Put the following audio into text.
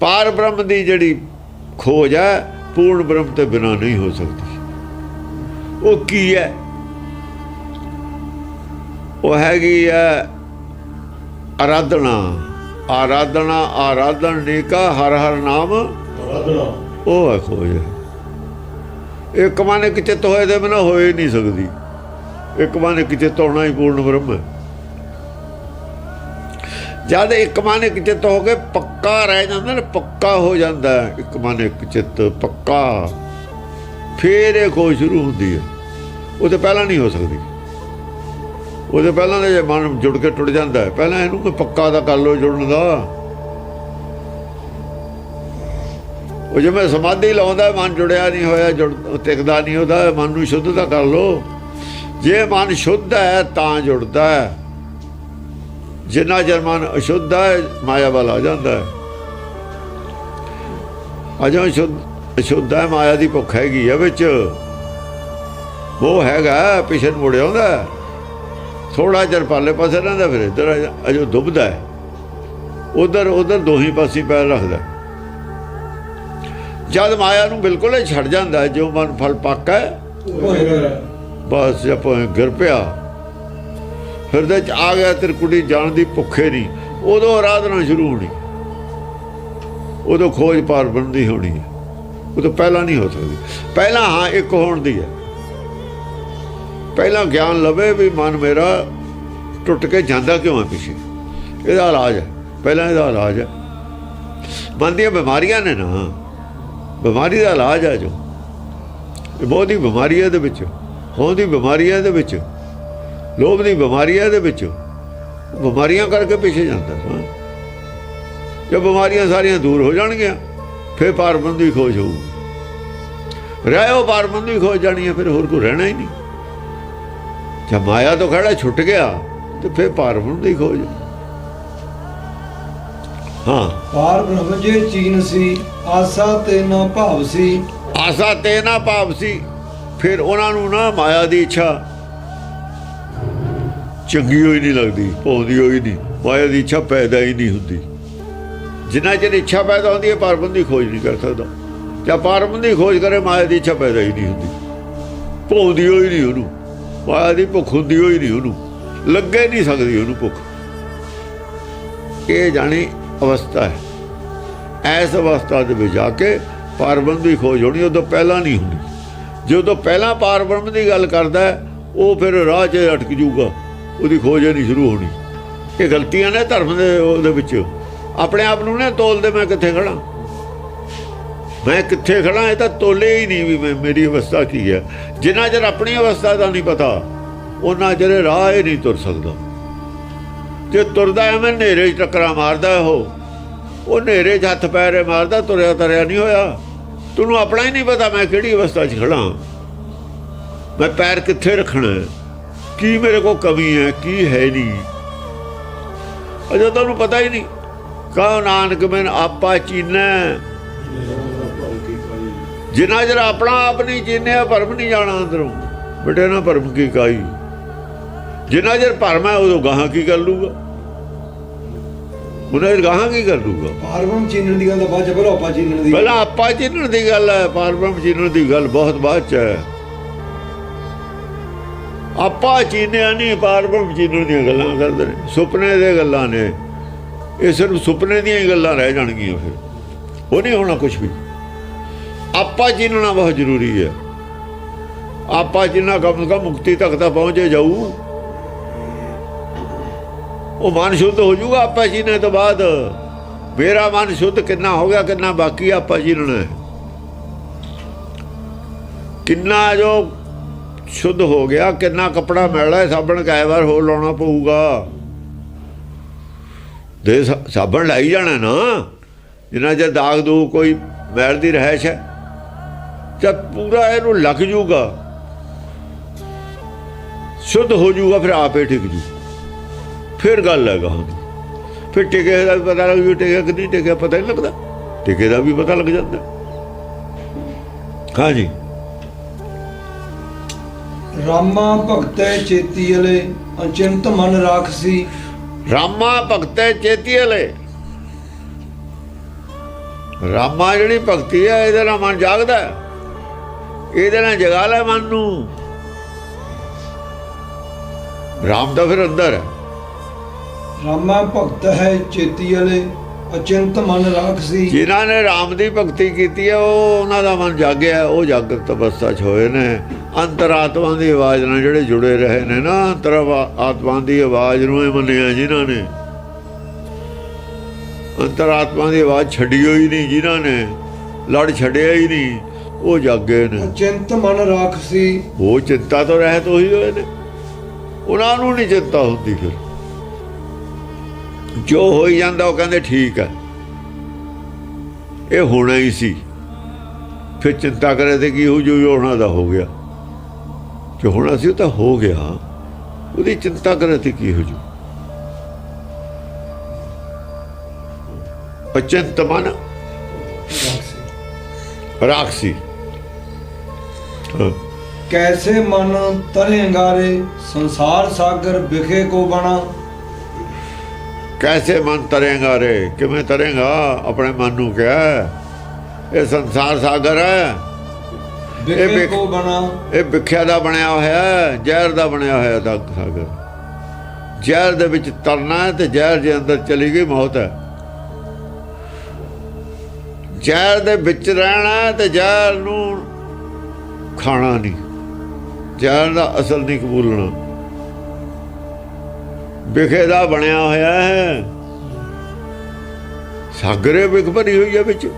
ਪਾਰ ਬ੍ਰਹਮ ਦੀ ਜਿਹੜੀ ਖੋਜ ਹੈ ਪੂਰਨ ਬ੍ਰਹਮ ਤੇ ਬਿਨਾ ਨਹੀਂ ਹੋ ਸਕਦੀ। ਉਹ ਕੀ ਹੈ? ਉਹ ਹੈਗੀ ਹੈ ਆਰਾਧਨਾ ਆਰਾਧਨਾ ਆਰਾਧਨ ਨੇਕਾ ਹਰ ਹਰ ਨਾਮ ਆਰਾਧਨਾ ਉਹ ਹੈ ਖੋਜ ਇੱਕ ਮਨ ਇੱਕ ਚਿੱਤ ਹੋਏ ਦੇ ਬਿਨਾ ਹੋਏ ਹੀ ਨਹੀਂ ਸਕਦੀ। ਇੱਕ ਮਨ ਇੱਕ ਚਿੱਤ ਹੋਣਾ ਹੀ ਪੂਰਨ ਬ੍ਰਹਮ ਹੈ। ਜਦ ਇੱਕ ਮਨ ਇੱਕ ਚਿੱਤ ਹੋ ਕੇ ਪੱਕਾ ਰਹਿ ਜਾਂਦਾ ਨਾ, ਪੱਕਾ ਹੋ ਜਾਂਦਾ। ਇੱਕ ਮਨ ਇੱਕ ਚਿੱਤ, ਪੱਕਾ। ਫੇਰ ਇਹ ਖੋਜ ਸ਼ੁਰੂ ਹੁੰਦੀ ਹੈ। ਉਹ ਤਾਂ ਪਹਿਲਾਂ ਨਹੀਂ ਹੋ ਸਕਦੀ। ਉਹਦੇ ਪਹਿਲਾਂ ਤਾਂ ਮਨ ਜੁੜ ਕੇ ਟੁੱਟ ਜਾਂਦਾ ਹੈ, ਪਹਿਲਾਂ ਇਹਨੂੰ ਕੋਈ ਪੱਕਾ ਦਾ ਕਰ ਲੋ ਜੁੜਨ ਦਾ। ਉਹ ਜਿਵੇਂ ਸਮਾਧੀ ਲਾਉਂਦਾ ਮਨ ਜੁੜਿਆ ਨਹੀਂ ਹੋਇਆ, ਜੁੜ ਉਹ ਟਿਕਦਾ ਨਹੀਂ ਉਹਦਾ, ਮਨ ਨੂੰ ਸ਼ੁੱਧ ਤਾਂ ਕਰ ਲੋ ਜੇ ਮਨ ਸ਼ੁੱਧ ਹੈ, ਤਾਂ ਜੁੜਦਾ ਹੈ। ਜਿੰਨਾ ਚਿਰ ਮਨ ਅਸ਼ੁੱਧ ਹੈ ਮਾਇਆ ਵੱਲ ਆ ਜਾਂਦਾ ਹੈ। ਅਜੋ ਸ਼ੁੱਧ ਅਸ਼ੁੱਧ ਹੈ ਮਾਇਆ ਦੀ ਭੁੱਖ ਹੈਗੀ ਆ ਵਿੱਚ। ਉਹ ਹੈਗਾ ਪਿਛੇ ਮੁੜਿਆ ਆਉਂਦਾ ਥੋੜਾ ਚਿਰ ਪਾਲੇ ਪਾਸੇ ਰਹਿੰਦਾ ਫਿਰ ਇੱਧਰ ਅਜੋ ਡੁੱਬਦਾ ਹੈ। ਉਧਰ ਉਧਰ ਦੋਹੀ ਪਾਸੇ ਪੈਰ ਰੱਖਦਾ। ਜਦ ਮਾਇਆ ਨੂੰ ਬਿਲਕੁਲ ਹੀ ਛੱਡ ਜਾਂਦਾ ਜੋ ਮਨ ਫਲ ਪੱਕਾ ਹੈ ਬਸ ਭਾਵੇਂ ਗਿਰ ਪਿਆ ਹਿਰਦੇ ਚ ਆ ਗਿਆ, ਤੇਰੀ ਕੁੜੀ ਜਾਣ ਦੀ ਭੁੱਖੇ ਨਹੀਂ। ਉਦੋਂ ਆਰਾਧਨਾ ਸ਼ੁਰੂ ਹੋਣੀ। ਉਦੋਂ ਖੋਜ ਪਾਰ ਬਣਦੀ ਹੋਣੀ ਹੈ। ਉਹ ਤੋਂ ਪਹਿਲਾਂ ਨਹੀਂ ਹੋ ਸਕਦੀ। ਪਹਿਲਾਂ ਹਾਂ, ਇੱਕ ਹੋਣ ਦੀ ਹੈ। ਪਹਿਲਾਂ ਗਿਆਨ ਲਵੇ ਵੀ ਮਨ ਮੇਰਾ ਟੁੱਟ ਕੇ ਜਾਂਦਾ ਕਿਉਂ ਹੈ ਪਿੱਛੇ? ਇਹਦਾ ਇਲਾਜ ਹੈ। ਪਹਿਲਾਂ ਇਹਦਾ ਇਲਾਜ ਹੈ। ਮਨ ਦੀਆਂ ਬਿਮਾਰੀਆਂ ਨੇ ਨਾ। ਬਿਮਾਰੀ ਦਾ ਇਲਾਜ ਹੈ ਜੋ। ਇਹ ਬਹੁਤ ਹੀ ਬਿਮਾਰੀ ਹੈ ਵਿੱਚ। ਹੋਂਦੀ ਬਿਮਾਰੀਆਂ ਦੇ ਵਿੱਚ। ਲੋਭ ਦੀ ਬਿਮਾਰੀ ਹੈ ਇਹਦੇ ਵਿੱਚ। ਬਿਮਾਰੀਆਂ ਕਰਕੇ ਪਿੱਛੇ ਜਾਂਦਾ ਹਾਂ ਜੇ ਬਿਮਾਰੀਆਂ ਸਾਰੀਆਂ ਦੂਰ ਹੋ ਜਾਣਗੀਆਂ ਫਿਰ ਪਾਰਬੰਦੀ ਖੋਜ ਹੋਊ ਰਹਿਓ ਪਾਰਬੰਦੀ ਖੋਜ ਜਾਣੀ ਹੈ ਫਿਰ ਹੋਰ ਕੋਈ ਰਹਿਣਾ ਹੀ ਨਹੀਂ। ਜੇ ਮਾਇਆ ਤੋਂ ਖੜਾ ਛੁੱਟ ਗਿਆ ਤੇ ਫਿਰ ਪਾਰਬੰਦੀ ਖੋਜ। ਹਾਂ। ਪਾਰ ਬ੍ਰਹਮ ਜੇ ਚੀਨ ਸੀ ਆਸਾ ਤੇ ਨਾ ਭਾਵ ਸੀ। ਆਸਾ ਤੇ ਨਾ ਭਾਵ ਸੀ ਫਿਰ ਉਹਨਾਂ ਨੂੰ ਨਾ ਮਾਇਆ ਦੀ ਇੱਛਾ। ਚੰਗੀ ਹੋਈ ਨਹੀਂ ਲੱਗਦੀ ਪਾਉਂਦੀ ਹੋਈ ਨਹੀਂ, ਮਾਇਆ ਦੀ ਇੱਛਾ ਪੈਦਾ ਹੀ ਨਹੀਂ ਹੁੰਦੀ। ਜਿੰਨਾ ਚਿਰ ਇੱਛਾ ਪੈਦਾ ਹੁੰਦੀ ਹੈ ਪਾਰਬੰਦੀ ਖੋਜ ਨਹੀਂ ਕਰ ਸਕਦਾ। ਜਾਂ ਪਾਰਬੰਦੀ ਖੋਜ ਕਰੇ, ਮਾਇਆ ਦੀ ਇੱਛਾ ਪੈਦਾ ਹੀ ਨਹੀਂ ਹੁੰਦੀ। ਭੌਂਦੀ ਹੋਈ ਨਹੀਂ ਉਹਨੂੰ, ਮਾਇਆ ਦੀ ਭੁੱਖ ਹੁੰਦੀ ਹੋਈ ਨਹੀਂ ਉਹਨੂੰ, ਲੱਗੇ ਨਹੀਂ ਸਕਦੀ ਉਹਨੂੰ ਭੁੱਖ। ਇਹ ਜਾਣੀ ਅਵਸਥਾ ਹੈ। ਐਸ ਅਵਸਥਾ ਦੇ ਵਿੱਚ ਜਾ ਕੇ ਪਾਰਬ੍ਰਹਮ ਦੀ ਖੋਜ ਹੋਣੀ ਉਦੋਂ ਪਹਿਲਾਂ ਨਹੀਂ ਹੁੰਦੀ। ਜਦੋਂ ਪਹਿਲਾਂ ਪਾਰਬ੍ਰਹਮ ਦੀ ਗੱਲ ਕਰਦਾ ਉਹ ਫਿਰ ਰਾਹ 'ਚ ਅਟਕ ਜੂਗਾ ਉਹਦੀ ਖੋਜ ਨਹੀਂ ਸ਼ੁਰੂ ਹੋਣੀ। ਇਹ ਗਲਤੀਆਂ ਨੇ ਧਰਮ ਦੇ, ਉਹਦੇ ਵਿੱਚ। ਆਪਣੇ ਆਪ ਨੂੰ ਨਾ ਤੋਲਦੇ ਮੈਂ ਕਿੱਥੇ ਖੜਾ? ਮੈਂ ਕਿੱਥੇ ਖੜਾ? ਇਹ ਤਾਂ ਤੋਲੇ ਹੀ ਨਹੀਂ ਵੀ ਮੈਂ ਮੇਰੀ ਅਵਸਥਾ ਕੀ ਹੈ? ਜਿੰਨਾ ਚਿਰ ਆਪਣੀ ਅਵਸਥਾ ਦਾ ਨਹੀਂ ਪਤਾ ਉਹਨਾਂ ਚਿਰ ਰਾਹ ਹੀ ਨਹੀਂ ਤੁਰ ਸਕਦਾ। ਜੇ ਤੁਰਦਾ ਐਵੇਂ ਹਨੇਰੇ 'ਚ ਟੱਕਰਾਂ ਮਾਰਦਾ ਉਹ। ਉਹ ਹਨੇਰੇ 'ਚ ਹੱਥ ਪੈਰੇ ਮਾਰਦਾ, ਤੁਰਿਆ ਤਰਿਆ ਨਹੀਂ ਹੋਇਆ। ਤੈਨੂੰ ਆਪਣਾ ਹੀ ਨਹੀਂ ਪਤਾ ਮੈਂ ਕਿਹੜੀ ਅਵਸਥਾ 'ਚ ਖੜਾ। ਮੈਂ ਪੈਰ ਕਿੱਥੇ ਰੱਖਣਾ ਹੈ? ਕੀ ਮੇਰੇ ਕੋ ਕਮੀ ਹੈ? ਕੀ ਹੈ ਨਹੀਂ ਅਜੇ ਤੁਹਾਨੂੰ ਪਤਾ ਹੀ ਨਹੀਂ। ਕਹੋ ਨਾਨਕ ਮੈਂ ਆਪਾ ਚੀਨੈ। ਜਿੰਨਾ ਚਿਰ ਆਪਣਾ ਆਪ ਨਹੀਂ ਚੀਨਿਆ ਭਰਮ ਨਹੀਂ ਜਾਣਾ ਅੰਦਰੋਂ। ਬੇਟੇ ਨਾ ਭਰਮ ਕੀ ਕਾਈ? ਜਿੰਨਾ ਚਿਰ ਭਰਮ ਹੈ ਉਦੋਂ ਗਾਹਾਂ ਕੀ ਕਰ ਲੂਗਾ? ਉਹਨਾਂ ਚਿਰ ਗਾਹਾਂ ਕੀ ਕਰ ਲੂਗਾ? ਪਾਰ ਬ੍ਰਹਮ ਚੀਨਣ ਦੀ ਗੱਲ ਦਾ ਬਾਅਦ ਚ ਪਹਿਲਾਂ ਆਪਾਂ ਚੀਨਣ ਦੀ ਪਹਿਲਾਂ ਆਪਾ ਚੀਨਣ ਦੀ ਗੱਲ ਹੈ। ਪਾਰਬ੍ਰਹਮ ਚੀਨਣ ਦੀ ਗੱਲ ਬਹੁਤ ਬਾਅਦ ਚ ਹੈ। ਆਪਾਂ ਚੀਨਿਆ ਨਹੀਂ ਪਾਰਬ੍ਰਹਮ ਚੀਨਣ ਦੀਆਂ ਗੱਲਾਂ ਕਰਦੇ ਨੇ, ਸੁਪਨੇ ਦੇ ਗੱਲਾਂ ਨੇ। ਇਹ ਸਿਰਫ ਸੁਪਨੇ ਦੀਆਂ ਹੀ ਗੱਲਾਂ ਰਹਿ ਜਾਣਗੀਆਂ ਫਿਰ। ਉਹ ਨਹੀਂ ਹੋਣਾ ਕੁਝ ਵੀ। ਆਪਾ ਚੀਨਣਾ ਬਹੁਤ ਜ਼ਰੂਰੀ ਹੈ। ਆਪਾ ਜਿੰਨਾ ਕਮ ਕਮ ਮੁਕਤੀ ਤੱਕ ਤਾਂ ਪਹੁੰਚੇ ਜਾਊ। ਉਹ ਮਨ ਸ਼ੁੱਧ ਹੋ ਜਾਊਗਾ ਆਪਾ ਜੀਨੇ ਤੋਂ ਬਾਅਦ। ਮੇਰਾ ਮਨ ਸ਼ੁੱਧ ਕਿੰਨਾ ਹੋ ਗਿਆ, ਕਿੰਨਾ ਬਾਕੀ ਆ ਆਪਾਂ ਜੀਣਾ ਕਿੰਨਾ ਜੋ ਸ਼ੁੱਧ ਹੋ ਗਿਆ, ਕਿੰਨਾ ਕਪੜਾ ਮਿਲਦਾ ਸਾਬਣ ਕਾਇ ਵਾਰ ਹੋਰ ਲਾਉਣਾ ਪਊਗਾ। ਦੇ ਸਾਬਣ ਲਾਈ ਜਾਣਾ ਨਾ, ਜਿੰਨਾ ਜੇ ਦਾਗ ਦੂ ਕੋਈ ਮੈਲ ਦੀ ਰਹਿਸ਼ ਹੈ, ਜਦ ਪੂਰਾ ਇਹਨੂੰ ਲੱਗ ਜੂਗਾ। ਸ਼ੁੱਧ ਹੋ ਜੂਗਾ, ਫਿਰ ਆਪੇ ਟਿਕ ਜੂ। ਫਿਰ ਗੱਲ ਹੈਗਾ ਗਾਹਾਂ ਫਿਰ ਟਿਕੇ ਦਾ ਵੀ ਪਤਾ ਲੱਗ ਜੂ ਟਿਕਿਆ ਕਿ ਨਹੀਂ ਟਿਕਿਆ ਪਤਾ ਨਹੀਂ ਲੱਗਦਾ। ਟਿਕੇ ਦਾ ਵੀ ਪਤਾ ਲੱਗ ਜਾਂਦਾ। ਹਾਂਜੀ। ਰਾਮਾ ਭਗਤੈ ਚੇਤੀ ਅਲੇ ਅਚਿੰਤ ਮਨ ਰਾਖਸੀ। ਰਾਮਾ ਭਗਤੈ ਚੇਤੀਲੇ ਰਾਮਾ ਜਿਹੜੀ ਭਗਤੀ ਹੈ ਇਹਦੇ ਨਾਲ ਮਨ ਜਾਗਦਾ। ਇਹਦੇ ਨਾਲ ਜਗਾ ਲੈ ਮਨ ਨੂੰ। ਰਾਮ ਤਾਂ ਫਿਰ ਅੰਦਰ ਹੈ। ਰਾਮਾ ਭਗਤ ਹੈ ਚੇਤੀ ਵਾਲੇ ਅਚਿੰਤ ਮਨ ਰਾਖਸੀ। ਜਿਨ੍ਹਾਂ ਨੇ ਰਾਮ ਦੀ ਭਗਤੀ ਕੀਤੀ ਹੈ ਉਹ ਉਹਨਾਂ ਦਾ ਮਨ ਜਾਗਿਆ ਉਹ ਜਾਗਰਤ ਅਵਸਥਾ 'ਚ ਹੋਏ ਨੇ। ਅੰਤਰਾਤਮਾ ਦੀ ਆਵਾਜ਼ ਨਾਲ ਜਿਹੜੇ ਜੁੜੇ ਰਹੇ ਨੇ ਨਾ ਅੰਤਰ ਆਤਮਾ ਦੀ ਆਵਾਜ਼ ਨੂੰ ਇਹ ਮੰਨਿਆ ਜਿਨ੍ਹਾਂ ਨੇ। ਅੰਤਰਾਤਮਾ ਦੀ ਆਵਾਜ਼ ਛੱਡੀ ਹੋਈ ਨਹੀਂ ਜਿਨ੍ਹਾਂ ਨੇ ਲੜ ਛੱਡਿਆ ਹੀ ਨਹੀਂ ਉਹ ਜਾਗੇ ਨੇ। ਅਚਿੰਤ ਮਨ ਰਾਖਸੀ। ਉਹ ਚਿੰਤਾ ਤੋਂ ਰਹਿਤ ਹੋਈ ਹੋਏ ਨੇ। ਉਹਨਾਂ ਨੂੰ ਨਹੀਂ ਚਿੰਤਾ ਹੁੰਦੀ ਫਿਰ। ਜੋ ਹੋਈ ਜਾਂਦਾ ਉਹ ਕਹਿੰਦੇ ਠੀਕ ਹੈ। ਇਹ ਹੋਣਾ ਹੀ ਸੀ। ਫਿਰ ਚਿੰਤਾ ਕਰੇ ਤੇ ਕੀ ਹੋ ਜੋ ਹੋਣਾ ਦਾ ਹੋ ਗਿਆ। ਜੋ ਹੋਣਾ ਸੀ ਉਹ ਤਾਂ ਹੋ ਗਿਆ ਉਹਦੀ ਚਿੰਤਾ ਕਰੇ ਤੇ ਕੀ ਹੋ ਜੂ? ਅਚਿੰਤ ਮਨ ਰਾਖਸੀ। ਕੈਸੇ ਮਨ ਤਰੇ ਅੰਗਾਰੇ ਸੰਸਾਰ ਸਾਗਰ ਵਿਖੇ ਕੋ ਬਣਾ। ਕੈਸੇ ਮਨ ਤਰੇਗਾ ਰੇ ਕਿਵੇਂ ਤਰੇਗਾ ਆਪਣੇ ਮਨ ਨੂੰ ਕਿਹਾ। ਇਹ ਸੰਸਾਰ ਸਾਗਰ ਹੈ। ਵਿਖ- ਕੋ ਬਣਾ? ਇਹ ਵਿਖਿਆ ਦਾ ਬਣਿਆ ਹੋਇਆ ਹੈ ਜ਼ਹਿਰ ਦਾ ਬਣਿਆ ਹੋਇਆ ਦਾ ਸਾਗਰ। ਜ਼ਹਿਰ ਦੇ ਵਿੱਚ ਤਰਨਾ ਹੈ ਤੇ ਜ਼ਹਿਰ ਦੇ ਅੰਦਰ ਚਲੀ ਗਈ ਮੌਤ ਹੈ। ਜ਼ਹਿਰ ਦੇ ਵਿੱਚ ਰਹਿਣਾ ਹੈ ਤੇ ਜ਼ਹਿਰ ਨੂੰ ਖਾਣਾ ਨਹੀਂ। ਜ਼ਹਿਰ ਦਾ ਅਸਲ ਨਹੀਂ ਕਬੂਲਣਾ। ਵਿਖੇ ਦਾ ਬਣਿਆ ਹੋਇਆ ਹੈ। ਸਾਗਰੇ ਵਿਖ ਭਰੀ ਹੋਈ ਹੈ ਵਿੱਚ।